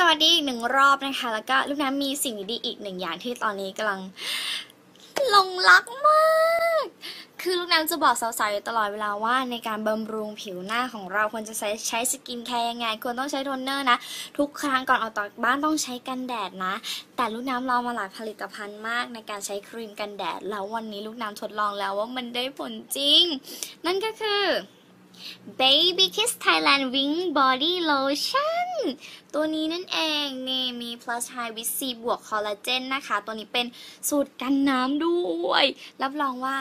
สวัสดีอีกหนึ่งรอบนะคะ แล้วก็ลูกน้ำมีสิ่งดีๆอีกหนึ่งอย่างที่ตอนนี้กำลังหลงรักมาก คือลูกน้ำจะบอกสาวๆอยู่ตลอดเวลาว่าในการบำรุงผิวหน้าของเราควรจะใช้ใช้สกินแคร์ยังไง ควรต้องใช้โทนเนอร์นะ ทุกครั้งก่อนออกจากบ้านต้องใช้กันแดดนะ แต่ลูกน้ำลองมาหลายผลิตภัณฑ์มากในการใช้ครีมกันแดด แล้ววันนี้ลูกน้ำทดลองแล้วว่ามันได้ผลจริง นั่นก็คือ Baby Kiss Thailand Wing Body Lotion ตัวนี้นั่นเองนี่มี plus high with C บวกคอลลาเจนนะคะ ตัวนี้เป็นสูตรกันน้ำด้วย รับรองว่า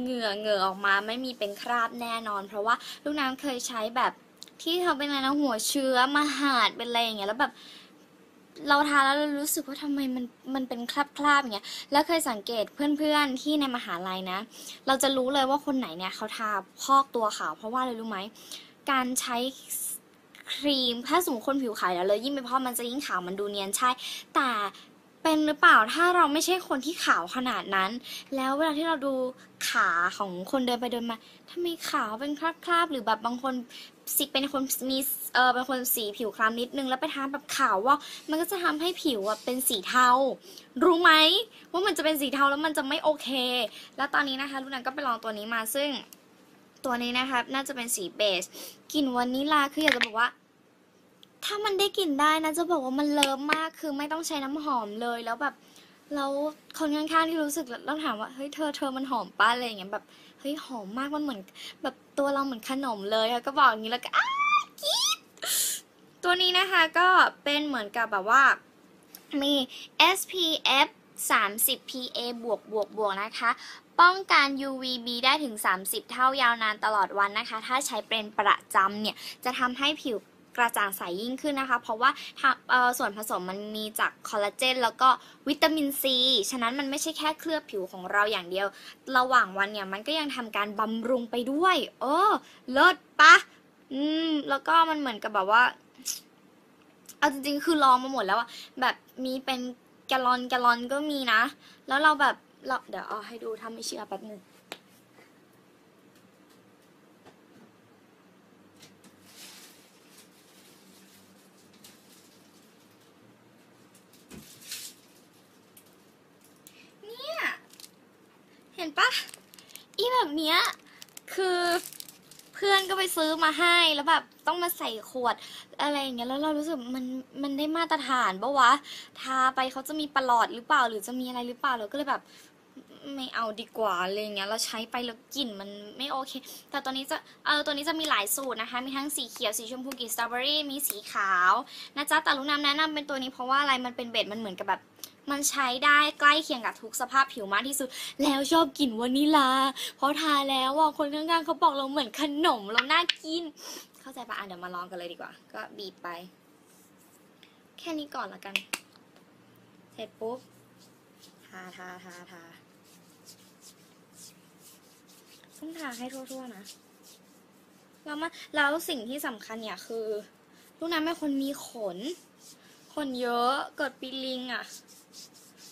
เหงื่อเหงื่อออกมาไม่มีเป็นคราบแน่นอน เพราะว่าลูกน้ำเคยใช้แบบที่เขาเป็นอะไรนะหัวเชื้อมาหาดเป็นอะไรอย่างเงี้ยแล้วแบบเราทาแล้วเรารู้สึกว่าทำไมมันมันเป็นคราบคราบๆอย่างเงี้ย แล้วเคยสังเกตเพื่อนๆที่ในมหาลัยนะ เราจะรู้เลยว่าคนไหนเนี่ยเขาทาพอกตัวขาวเพราะว่าอะไรรู้ไหม การใช้ ครีม ถ้าสมมติคนผิวขาวแล้วเลยยิ่งไปพอกมันจะยิ่งขาวมันดูเนียนใช่ แต่เป็นหรือเปล่าถ้าเราไม่ใช่คนที่ขาวขนาดนั้น แล้วเวลาที่เราดูขาของคนเดินไปเดินมาทำไมขาวเป็นคราบๆหรือแบบบางคนสีเป็นคนมีเออเป็นคนสีผิวคล้ำนิดนึงแล้วไปทาแบบขาวว่า มันก็จะทำให้ผิวอะเป็นสีเทา รู้ไหมว่ามันจะเป็นสีเทาแล้วมันจะไม่โอเค แล้วตอนนี้นะคะลูกนันก็ไปลองตัวนี้มาซึ่ง ตัวนี้นะคะน่าจะเป็นสีเบสกลิ่นวานิลาคืออยากจะบอกว่า ถ้ามันได้กลิ่นได้นะจะบอกว่ามันเลิฟมากคือไม่ต้องใช้น้ำหอมเลยแล้วแบบแล้วคนข้างๆที่รู้สึกแล้วถามว่าเฮ้ยเธอเธอมันหอมป้าอะไรอย่างเงี้ยแบบเฮ้ยหอมมากมันเหมือน แบบตัวเราเหมือนขนมเลยค่ะก็บอกอย่างนี้แล้วก็อ้ากรี๊ดตัวนี้นะคะก็เป็นเหมือนกับแบบว่ามี SPF 30 PA บวกบวกบวกนะคะ ป้องกัน UVB ได้ถึง 30 เท่ายาวนานตลอดวันนะคะ ถ้าใช้เป็นประจำเนี่ย จะทำให้ผิวกระจ่างใสยิ่งขึ้นนะคะ เพราะว่าส่วนผสมมันมีจากคอลลาเจนแล้วก็วิตามินซี ฉะนั้นมันไม่ใช่แค่เคลือบผิวของเราอย่างเดียว ระหว่างวันเนี่ยมันก็ยังทำการบำรุงไปด้วยเออเลิศปะอืม แล้วก็มันเหมือนกับแบบว่า เอาจริงๆ คือลองมาหมดแล้วอะแบบมีเป็นแกลลอนแกลลอนก็มีนะ แล้วเราแบบ เราเดี๋ยวเอาให้ดูถ้าไม่เชื่อแป๊บหนึงเนี่ยเห็นปะอีแบบเนี้ยคือเพื่อนก็ไปซื้อมาให้แล้วแบบต้องมาใส่ขวดอะไรอย่างเงี้ยแล้วเรารู้สึกมันมันได้มาตรฐานปะวะทาไปเขาจะมีประหลอดหรือเปล่า หรือจะมีอะไรหรือเปล่าเราก็เลยแบบ ไม่เอาดีกว่าอะไรเงี้ยเราใช้ไปแล้วกลิ่นมันไม่โอเค แต่ตัวนี้จะเออตัวนี้จะมีหลายสูตรนะคะ มีทั้งสีเขียวสีชมพูกลิ่นสตรอเบอรี่มีสีขาวนะจ๊ะแต่ลูกน้ำแนะนำเป็นตัวนี้เพราะว่าอะไรมันเป็นเบสมันเหมือนกับแบบมันใช้ได้ใกล้เคียงกับทุกสภาพผิวมากที่สุด แล้วชอบกลิ่นวานิลา เพราะทาแล้วอะคนข้างๆเขาบอกเราเหมือนขนมเราน่ากิน เข้าใจปะอะเดี๋ยวมาลองกันเลยดีกว่า ก็บีบไป แค่นี้ก่อนละกัน เสร็จปุ๊บ ทาทาทาทา ต้องทาให้ทั่วๆนะแล้วมาแล้วสิ่งที่สำคัญเนี่ยคือ ลูกน้ำเป็นคนมีขน ขนเยอะเกิดปีลิงอะ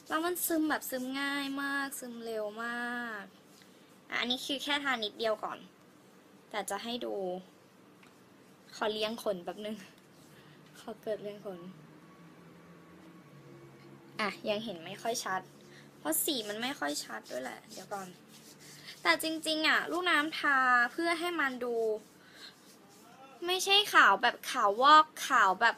แล้วมันซึมแบบซึมง่ายมาก ซึมเร็วมากอะอันนี้คือแค่ทานิดเดียวก่อน แต่จะให้ดู ขอเลี้ยงขนแป๊บนึง ขอเกิดเลี้ยงขน อะ ยังเห็นไม่ค่อยชัด เพราะสีมันไม่ค่อยชัดด้วยแหละ เดี๋ยวก่อน แต่จริงๆอะ ลูกน้ำทาเพื่อให้มันดู ไม่ใช่ขาวแบบขาววอกขาวแบบ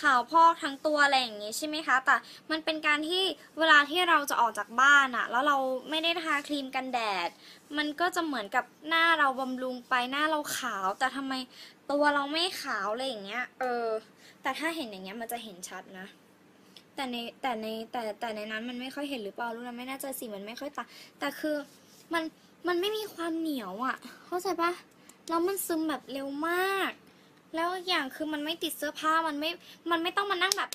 ขาวพอกทั้งตัวอะไรอย่างงี้ใช่ไหมคะ แต่มันเป็นการที่เวลาที่เราจะออกจากบ้านอะแล้วเราไม่ได้ทาครีมกันแดด มันก็จะเหมือนกับหน้าเราบำรุงไปหน้าเราขาว แต่ทำไมตัวเราไม่ขาวอะไรอย่างเงี้ย เออ แต่ถ้าเห็นอย่างเงี้ยมันจะเห็นชัดนะ แต่ในแต่ในแต่แต่ในนั้นมันไม่ค่อยเห็นหรือเปล่าลูกนะไม่น่ใจะสีมันไม่ค่อยตาแต่คือ มันมันไม่มีความเหนียวอะ่ะ เข้าใจปะแล้วมันซึมแบบเร็วมาก แล้วอย่างคือมันไม่ติดเสื้อผ้ามันไม่มันไม่ต้องมานั่งแบบ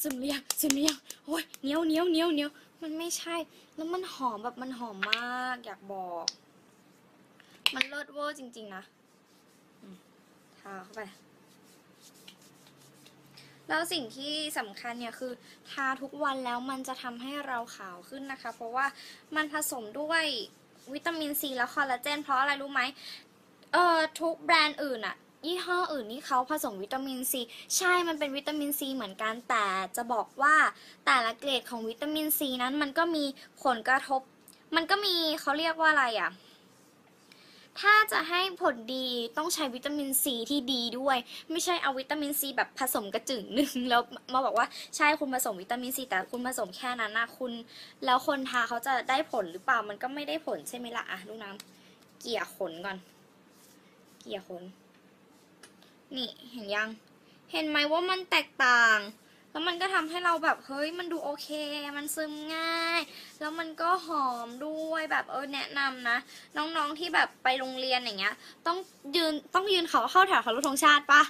ซึมเรียงซึมเรียงโอ้ยเหนียวเหนียวเหนียวเหนียวมันไม่ใช่ แล้วมันหอมแบบมันหอมมาก อยากบอก มันเลิศเวอร์จริง ๆ นะทาเข้าไป แล้วสิ่งที่สำคัญเนี่ยคือทาทุกวันแล้วมันจะทำให้เราขาวขึ้นนะคะ เพราะว่ามันผสมด้วยวิตามินซีและคอลลาเจน เพราะอะไรรู้ไหมเอ่อทุกแบรนด์อื่นอะยี่ห้ออื่นนี่เขาผสมวิตามินซีใช่มันเป็นวิตามินซีเหมือนกันแต่จะบอกว่าแต่ละเกรดของวิตามินซีนั้นมันก็มีผลกระทบ มันก็มีเขาเรียกว่าอะไรอะ่ะ ถ้าจะให้ผลดีต้องใช้วิตามินซีที่ดีด้วย ไม่ใช่เอาวิตามินซีแบบผสมกระจึงหนึ่งแล้วมาบอกว่าใช่คุณผสมวิตามินซีแต่คุณผสมแค่นั้นนะคุณ แล้วคนทาเขาจะได้ผลหรือเปล่ามันก็ไม่ได้ผลใช่ไหมล่ะอะลูกน้ำเกี่ยขนก่อน เกี่ยขน นี่เห็นยัง เห็นไหมว่ามันแตกต่าง แล้วมันก็ทำให้เราแบบเฮ้ยมันดูโอเค มันซึมง่าย แล้วมันก็หอมด้วยแบบเออแนะนำนะ น้องๆที่แบบไปโรงเรียนอย่างเงี้ย ต้องยืนต้องยืนเขาเข้าแถวเคารพธงชาติปะ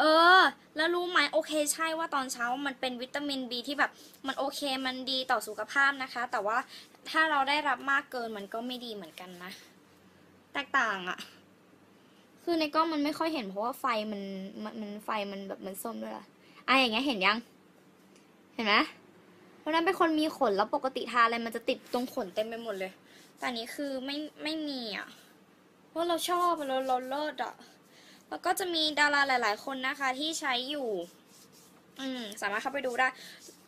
เออ แล้วรู้ไหมโอเคใช่ว่าตอนเช้ามันเป็นวิตามินบีที่แบบมันโอเคมันดีต่อสุขภาพนะคะ แต่ว่าถ้าเราได้รับมากเกินมันก็ไม่ดีเหมือนกันนะ แตกต่างอะคือในกล้องมันไม่ค่อยเห็นเพราะว่าไฟมันมันไฟมันแบบมันส้มด้วยอะอะอย่างเงี้ยเห็นยัง เห็นไหมเพราะนั้นเป็นคนมีขนแล้วปกติทาอะไรมันจะติดตรงขนเต็มไปหมดเลยแต่อันนี้คือไม่ไม่มีอะเพราะเราชอบเราเราเลิศอะแล้วก็จะมีดาราหลาย ๆ คนนะคะที่ใช้อยู่ อืมสามารถเข้าไปดูได้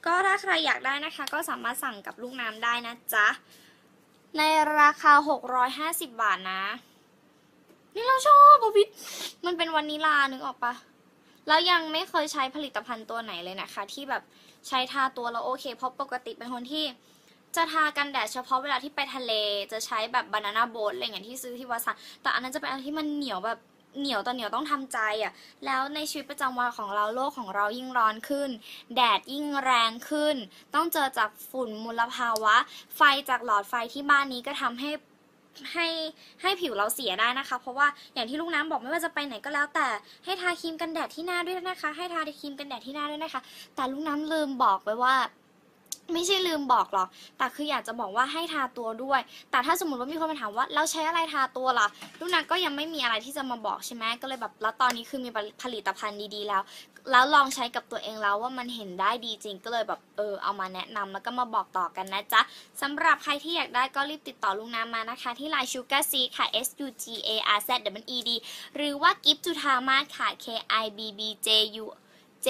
ก็ถ้าใครอยากได้นะคะ ก็สามารถสั่งกับลูกน้ำได้นะจ๊ะในราคา 650 บาทนะ นี่เราชอบอะวิทมันเป็นวานิลานึกออกปะ แล้วยังไม่เคยใช้ผลิตภัณฑ์ตัวไหนเลยนะคะ ที่แบบใช้ทาตัวแล้วโอเค เพราะปกติเป็นคนที่จะทากันแดดเฉพาะเวลาที่ไปทะเล จะใช้แบบบานาน่าโบ๊ทอะไรอย่างที่ซื้อที่วัสันแต่อันนั้นจะเป็นอันที่มันเหนียวแบบเหนียวต่อเหนียวต้องทำใจอะ่ะ แล้วในชีวิตประจำวันของเราโลกของเรายิ่งร้อนขึ้น แดดยิ่งแรงขึ้น ต้องเจอจากฝุ่นมลภาวะ ไฟจากหลอดไฟที่บ้านนี้ก็ทำให้ ให้ให้ผิวเราเสียได้นะคะ เพราะว่าอย่างที่ลูกน้ำบอกไม่ว่าจะไปไหนก็แล้ว แต่ให้ทาครีมกันแดดที่หน้าด้วยนะคะ ให้ทาครีมกันแดดที่หน้าด้วยนะคะ แต่ลูกน้ำลืมบอกไปว่า ไม่ใช่ลืมบอกหรอก แต่คืออยากจะบอกว่าให้ทาตัวด้วย แต่ถ้าสมมติว่ามีคนมาถามว่าเราใช้อะไรทาตัวล่ะลูกน้ำก็ยังไม่มีอะไรที่จะมาบอกใช่ไหมก็เลยแบบแล้วตอนนี้คือมีผลิตภัณฑ์ดีๆแล้ว แล้วลองใช้กับตัวเองแล้วว่ามันเห็นได้ดีจริงก็เลยแบบเออเอามาแนะนำแล้วก็มาบอกต่อกันนะจ๊ะสำหรับใครที่อยากได้ก็รีบติดต่อลุงน้ำมานะคะ ที่ Line Sugar C ค่ะ S U G A R Z W E D หรือว่ากิฟจุธามาศค่ะ K I B B J U J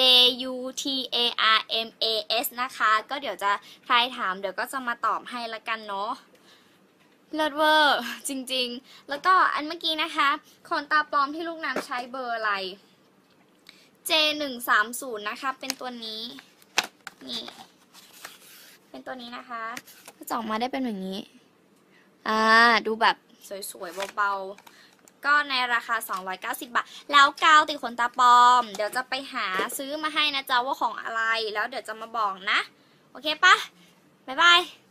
U T A R M A S นะคะ ก็เดี๋ยวจะใครถามเดี๋ยวก็จะมาตอบให้ละกันเนาะเลิศเวอร์ จริงๆ แล้วก็อันเมื่อกี้นะคะขนตาปลอมที่ลูกน้ำใช้เบอร์อะไร J หนึ่งสามศูนย์นะคะ เป็นตัวนี้ นี่ เป็นตัวนี้นะคะ ก็จะออกมาได้เป็นแบบนี้ อ่า ดูแบบสวยๆเบาๆ ก็ในราคา 290 บาท แล้วกาวติดขนตาปลอม เดี๋ยวจะไปหาซื้อมาให้นะจ๊ะว่าของอะไร แล้วเดี๋ยวจะมาบอกนะ โอเคปะบ๊ายบาย